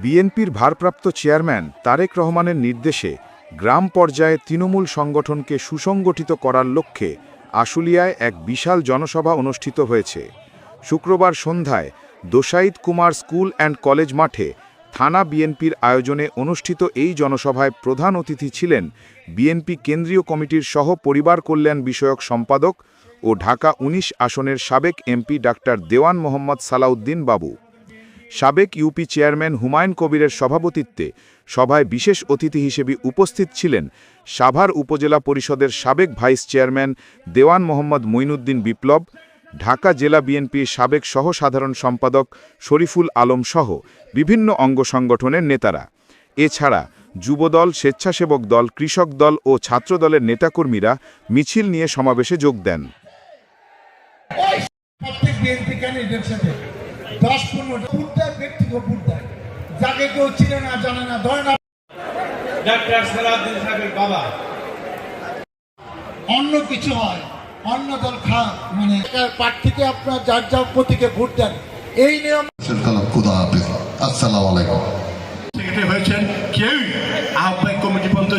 বিএনপির ভারপ্রাপ্ত চেয়ারম্যান তারেক রহমানের নির্দেশে গ্রাম পর্যায়ে তৃণমূল সংগঠনকে সুসংগঠিত করার লক্ষ্যে আশুলিয়ায় এক বিশাল জনসভা অনুষ্ঠিত হয়েছে। শুক্রবার সন্ধ্যায় Dosaid Kumar school and college মাঠে থানা বিএনপির আয়োজনে অনুষ্ঠিত এই জনসভায় প্রধান অতিথি ছিলেন বিএনপি কেন্দ্রীয় কমিটির সহ পরিবার কল্যাণ বিষয়ক সম্পাদক ও ঢাকা ১৯ আসনের সাবেক এমপি ডাক্তার দেওয়ান মোহাম্মদ সালাউদ্দিন বাবু। সাবেক ইউপি চেয়ারম্যান হুমায়ুন কবিরের সভাপতিত্বে সভায় বিশেষ অতিথি হিসেবে উপস্থিত ছিলেন সাভার উপজেলা পরিষদের সাবেক ভাইস চেয়ারম্যান দেওয়ান মোহাম্মদ মঈনুদ্দিন বিপ্লব, ঢাকা জেলা বিএনপির সাবেক সহ সাধারণ সম্পাদক শরীফুল আলম সহ বিভিন্ন অঙ্গ সংগঠনের নেতারা। এছাড়া যুবদল, স্বেচ্ছাসেবক দল, কৃষক দল ও ছাত্রদলের নেতাকর্মীরা মিছিল নিয়ে সমাবেশে যোগ দেন। দশ পনেরোটা ভোট দেয় ব্যক্তিগত ভোট দেয়। যাকে কেউ চিনে না জানে না ধরে না। ডাক্তার সালাউদ্দিন সাহেবের বাবা। অন্য কিছু হয় অন্য দল খা মানে প্রার্থীকে আপনার যার যার প্রতীকে ভোট দেন। এই নিয়ম আসসালামু আলাইকুম। সেক্রেটারি হয়েছেন কেউই আহ্বায়ক কমিটি পর্যন্ত